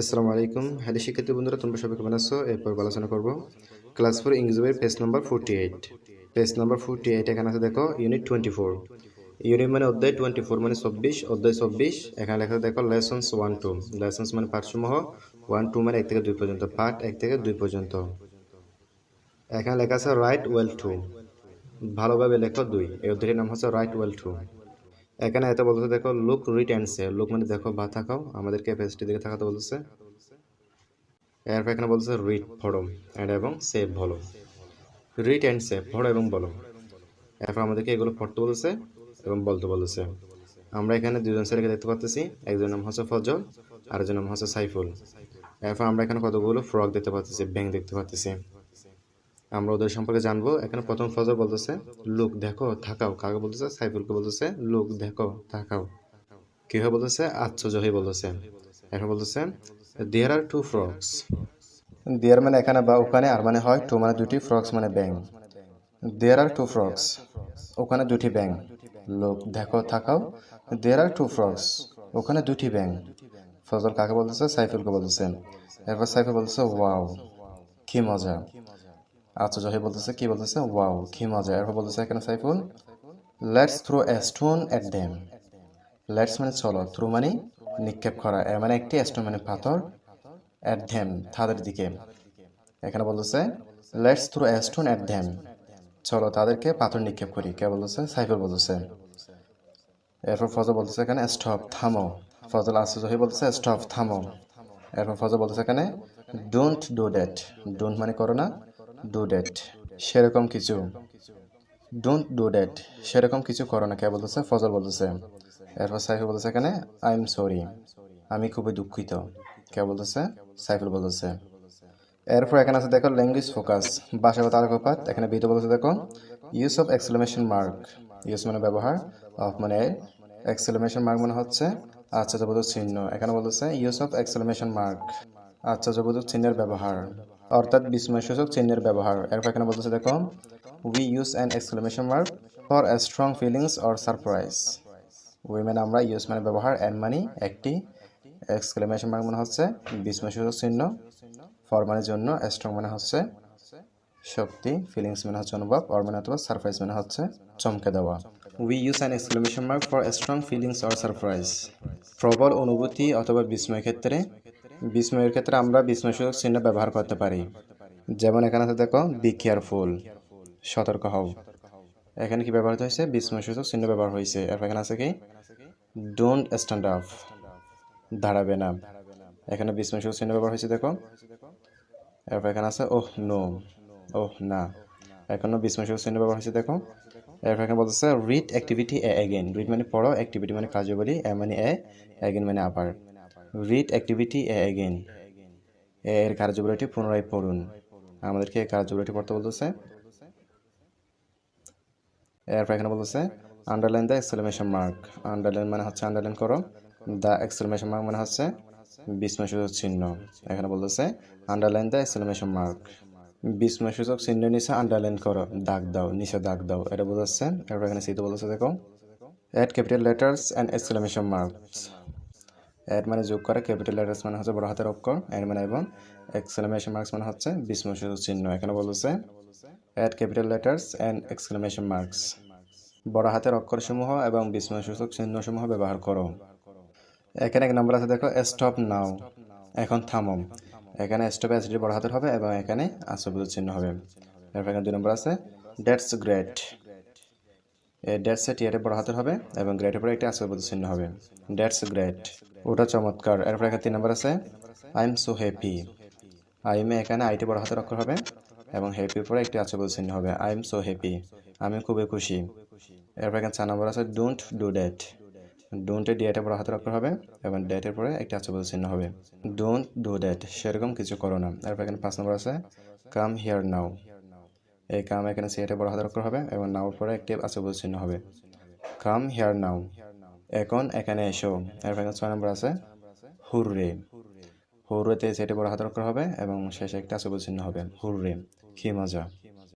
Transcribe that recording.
আসসালামু আলাইকুম। হ্যালো শিক্ষার্থী বন্ধুরা, তোমরা সবাই কেমন আছো? এরপর আলোচনা করব। ক্লাস ফোর ইংরেজি বইয়ের page number forty eight page number forty eight এখানে আছে, দেখো ইউনিট টোয়েন্টি ফোর ইউনিট মানে অধ্যায় টোয়েন্টি ফোর মানে চব্বিশ, অধ্যায় চব্বিশ। এখানে লেখা দেখো লেসন্স ওয়ান টু লেসন্স মানে পাঠসমূহ ওয়ান টু মানে এক থেকে দুই পর্যন্ত পার্ট এক থেকে দুই পর্যন্ত। এখানে লেখা আছে রাইট ওয়েল টু ভালোভাবে লেখো দুই। এই অধ্যায়টির নাম হচ্ছে রাইট ওয়েল টু এখানে এত বলতেছে, দেখো look read and say look মানে দেখো, বা থাকাও। আমাদের পেজটির দিকে থাকাতে বলতেছে। এরপর এখানে বলতেছে রিড পড়ো অ্যান্ড এবং সেভ বলো রিড অ্যান্ড সেভ পড়ো এবং বলো। এরপর আমাদেরকে এগুলো পড়তে বলতেছে এবং বলতে বলতেছে। আমরা এখানে দুজন ছেলেকে দেখতে পাচ্ছি একজন নাম হচ্ছে ফজল আর একজন নাম হচ্ছে সাইফুল। এরপর আমরা এখানে কতগুলো ফ্রক দেখতে পাচ্ছি ব্যাং দেখতে পাচ্ছি আমরা ওদের সম্পর্কে জানব। এখানে প্রথম ফজল বলতেছে, লোক, দেখো, থাকাও। কাকে বলতেছে? সাইফুলকে বলতেছে, লোক, দেখো, থাকাও। কীভাবে বলতেছে? আশ্চর্য হয়ে বলতেছে। এখন বলতেছে দেয়ার আর টু ফ্রকস দেয়ার মানে এখানে বা ওখানে, আর মানে হয় টু মানে দুটি ফ্রকস মানে ব্যাং দেয়ার আর টু ফ্রকস ওখানে দুটি ব্যাং লোক দেখো, থাকাও। দেয়ার আর টু ফ্রকস ওখানে দুটি ব্যাং ফজল কাকে বলতেছে? সাইফুলকে বলতেছে। এরপর সাইফুল বলতেছে ওয়াও কি মজা। আচ্ছা জহি বলতেছে, কি বলতেছে? ওয়াও, কি মজা। এরপর বলতেছে এখানে Saiful? Let's throw a stone at them let's মানে চলো থ্রু মানে নিক্ষেপ করা এর মানে একটি স্টোন মানে পাথর এট দেম তাদের দিকে। এখানে বলতেছে let's throw a stone at them চলো, তাদেরকে পাথর নিক্ষেপ করি। কে বলতেছে? সাইফুল বলতেছে। এরপর ফজল বলতেছে এখানে স্টপ থামো। ফজল আসছে জহি বলতেছে স্টপ থামো। এরপর ফজল বলতেছে এখানে ডোন্ট ডু দ্যাট ডোন্ট মানে করো না। ডু দ্যাট সেরকম কিছু। ডোন্ট ডু দ্যাট সেরকম কিছু করো না। কে বলতেছে? ফজল বলতেছে। এরপর সাইফুল বলতেছে এখানে আই এম সরি আমি খুবই দুঃখিত। কে বলতেছে? সাইফুল বলতেছে। এরপর এখানে আছে, দেখো ল্যাঙ্গুয়েজ ফোকাস ভাষাগত আলোকপাত এখানে বিতে বলতেছে, দেখো use of exclamation mark use মানে ব্যবহার অফ মানে এক্সক্লেমেশন মার্ক মানে হচ্ছে আচ্ছা আশ্চর্যবোধক চিহ্ন। এখানে বলতেছে ইউজ অফ এক্সক্লেমেশন মার্ক আচ্ছা আশ্চর্যবোধক চিহ্নের ব্যবহার। অর্থাৎ বিস্ময়সূচক চিহ্নের ব্যবহার। এরপর এখানে বলতেছে, দেখো we use an exclamation mark for a strong feelings or surprise we মানে আমরা ইউজ মানে ব্যবহার অ্যান্ড মানে একটি এক্সক্লেমেশন মার্ক মানে হচ্ছে, বিস্ময়সূচক চিহ্ন। ফর মানে জন্য স্ট্রং মানে হচ্ছে শক্তি ফিলিংস মানে হচ্ছে অনুভব অর মানে অথবা সারপ্রাইজ মানে হচ্ছে চমকে দেওয়া। We use an exclamation mark for strong feelings or surprise প্রবল অনুভূতি অথবা বিস্ময় ক্ষেত্রে বিস্ময়ের ক্ষেত্রে আমরা বিস্ময়সূচক চিহ্ন ব্যবহার করতে পারি। যেমন এখানে আছে, দেখো বি কেয়ারফুল সতর্ক হও। এখানে কি ব্যবহৃত হয়েছে? বিস্ময়সূচক চিহ্ন ব্যবহার হয়েছে। এরপর এখানে আছে কি? ডোন্ট স্ট্যান্ড আপ দাঁড়াবে না। এখানে বিস্ময়সূচক চিহ্ন ব্যবহার হয়েছে, দেখো। এরপর এখানে আছে ওহ নো ওহ না. এখনও বিস্ময়সূচক চিহ্ন ব্যবহার হয়েছে, দেখো। এরপর এখানে বলতেছে read activity A again read মানে পড়ো অ্যাক্টিভিটি মানে কার্যবলী এ মানে এ এগেন মানে আবার রিড অ্যাক্টিভিটি এ এগেন এর কার্যবলীটি পুনরায় পড়ুন। আমাদেরকে কার্যবলীটি পড়তে বলতেছে। এরপর এখানে বলতেছে underline the exclamation mark underline মানে হচ্ছে আন্ডারলাইন করো। দ্য এক্সক্লেমেশন মার্ক মানে হচ্ছে বিস্ময়সূচক চিহ্ন। এখানে বলতেছে আন্ডারলাইন দ্য এক্সক্লেমেশন মার্ক বিস্ময়সূচক চিহ্ন নিচে আন্ডারলাইন করো। দাগ দাও, নিচে দাগ দাও। এটা বোঝাচ্ছে এরপর এখানে সিতে বলতেছে, দেখো add capital letters and exclamation marks add মানে যোগ করা ক্যাপিটাল লেটার্স মানে হচ্ছে বড় হাতের অক্ষর। অ্যাড মানে এবং এক্সক্লেমেশন মার্কস মানে হচ্ছে বিস্ময়সূচক চিহ্ন। এখানে বলতেছে add capital letters and exclamation marks বড় হাতের অক্ষরসমূহ এবং বিস্ময়সূচক চিহ্নসমূহ ব্যবহার করো। এখানে এক নম্বর আছে, দেখো স্টপ নাও এখন থামো। এখানে স্টপ এসডি বড় হাতের হবে এবং এখানে আশ্চর্য চিহ্ন হবে। এরপর এখানে দুই নম্বর আছে ডেটস গ্রেট এই ডেটস টিয়ারে বড় হাতের হবে এবং গ্রেটের পরে একটি আশ্চর্য চিহ্ন হবে। ডেটস গ্রেট ওটা চমৎকার। এরপর এখানে তিন নম্বর আছে। I am so happy I am এখানে আইটি বড় হাতের অক্ষর হবে এবং হ্যাপির পরে একটি আশ্চর্য চিহ্ন হবে। আই এম সো হ্যাপি আমি খুবই খুশি। এরপর এখানে চার নম্বর আছে ডোন্ট ডু ড্যাট ডোন্টে ডিয়াটে বড় হাতের অক্ষর হবে এবং ড্যাটের পরে একটি আশ্চর্য চিহ্ন হবে। ডোন্ট ডু দ্যাট সেরকম কিছু করো না। এরপর এখানে পাঁচ নম্বর আছে কাম হিয়ার নাও এই কাম এখানে সিয়াটে বড় হাতের অক্ষর হবে এবং নাওর পরে একটি আশ্চর্য চিহ্ন হবে। কাম হিয়ার নাও এখন এখানে এসো। এরপর এখানে ছয় নম্বর আছে। হুররে। হুররেতে সেটি বড় হাতের অক্ষর হবে এবং শেষে একটা সবুজ চিহ্ন হবে। হুররে। কি মজা।